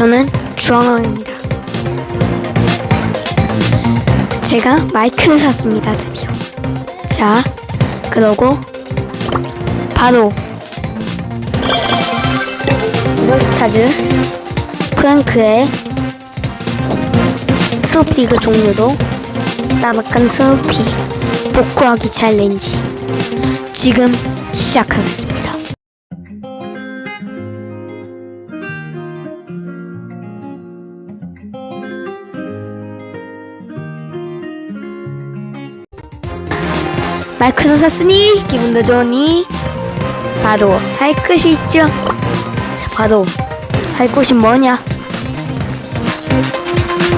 저는 주황왕입니다. 제가 마이크를 샀습니다, 드디어. 자, 그러고 바로 롤스타즈 프랑크의 스누피그 종류도 따박한 스누피 복구하기 챌린지 지금 시작하겠습니다. 마이크도 샀으니 기분도 좋으니 바로 할 것이 있죠. 자, 바로 할 곳이 뭐냐?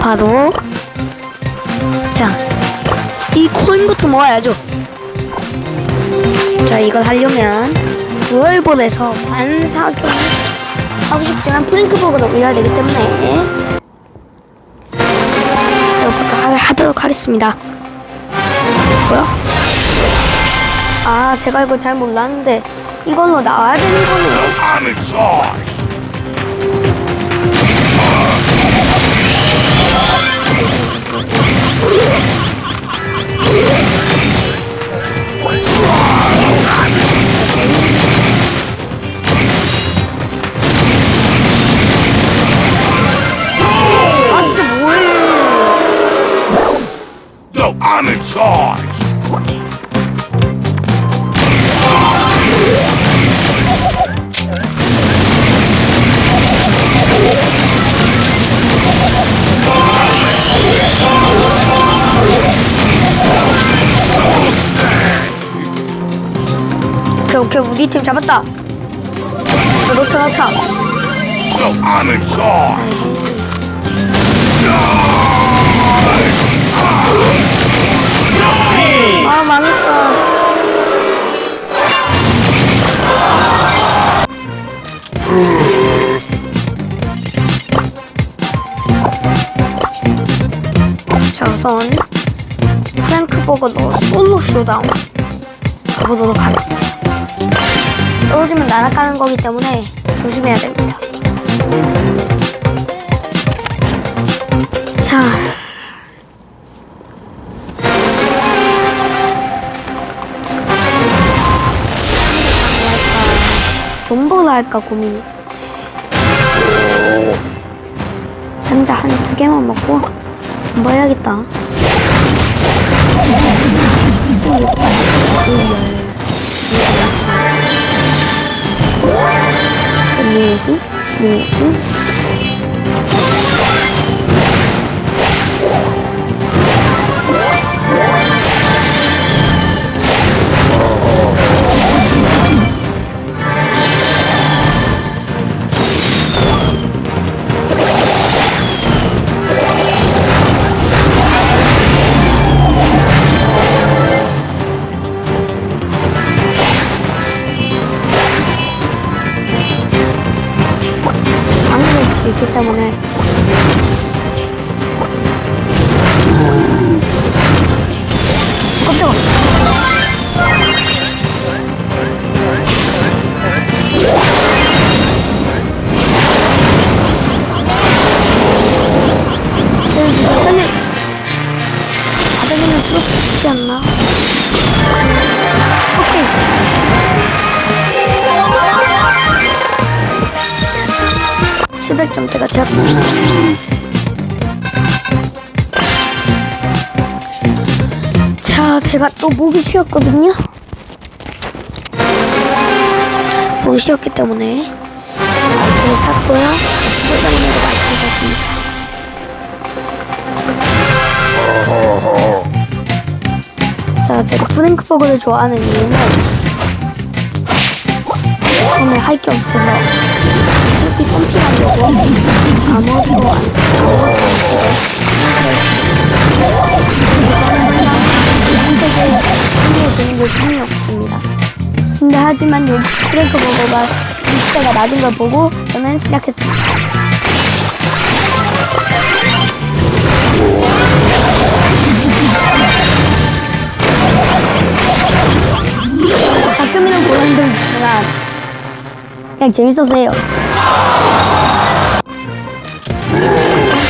바로 자, 이 코인부터 모아야죠. 자, 이걸 하려면 월볼에서 반사좀 하고 싶지만 플랭크버그를 올려야 되기 때문에 이것부터 하- 하도록 하겠습니다. 뭐야? 아, 제가 이거 잘 몰랐는데 이걸로 나와야 되는 거네요. 아, 진짜 뭐예요? No, I'm inside. 오 오케이, 우리 팀 잡았다. 놓쳐, 놓쳐. No, I'm inside. 아, 망했다. 자, 우선 프랭크버거로 솔로 쇼다운 가보도록 하겠습니다. 떨어지면 날아가는 거기 때문에 조심해야 됩니다. 자, 할까 고민이. 상자 한 두 개만 먹고 존버 해야겠다. 그 리고 그리고 700점대가 되었습니다. 자, 제가 또 목이 쉬었거든요. 목이 쉬었기 때문에 마이크를 샀고요. 때문에도 마이크를 샀습니다. 자, 제가 프랭크버거를 좋아하는 이유는 오늘 할 게 없어서 이렇게 펌핑하려고 아무것도 안 되는 게 힘이 없습니다. 근데 하지만 여기 프랭크 버거가 리스트가 낮은 걸 보고 저는 시작했습니다. 가끔이는 그런 적 있지만 그냥 재밌어서 해요.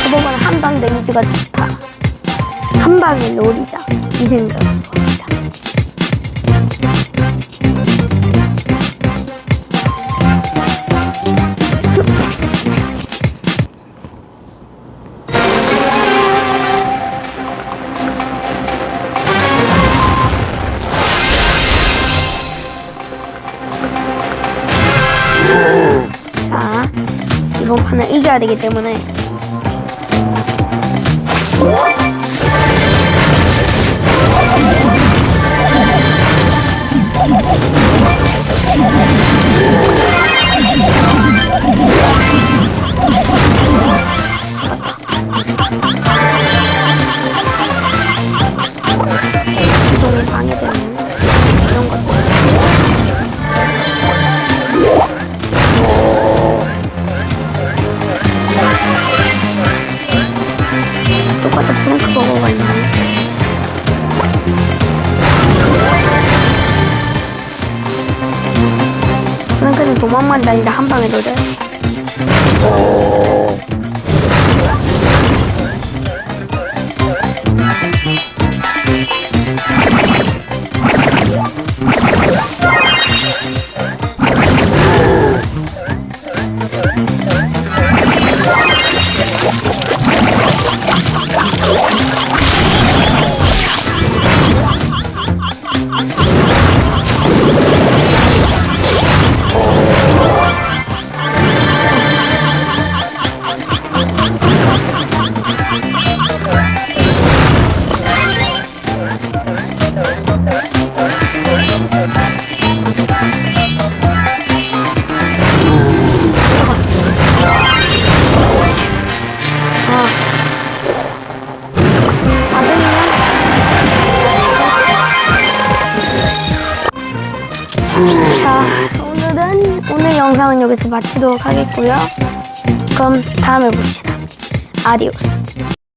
그보면 한방 데미지가 좋다. 한 방에 노리자. 이 생각 이번 판은 이겨야 되기 때문에 도망만 다니다 한 방에 노래. 자, 오늘은 오늘 영상은 여기서 마치도록 하겠고요. 그럼 다음에 봅시다. 아디오스.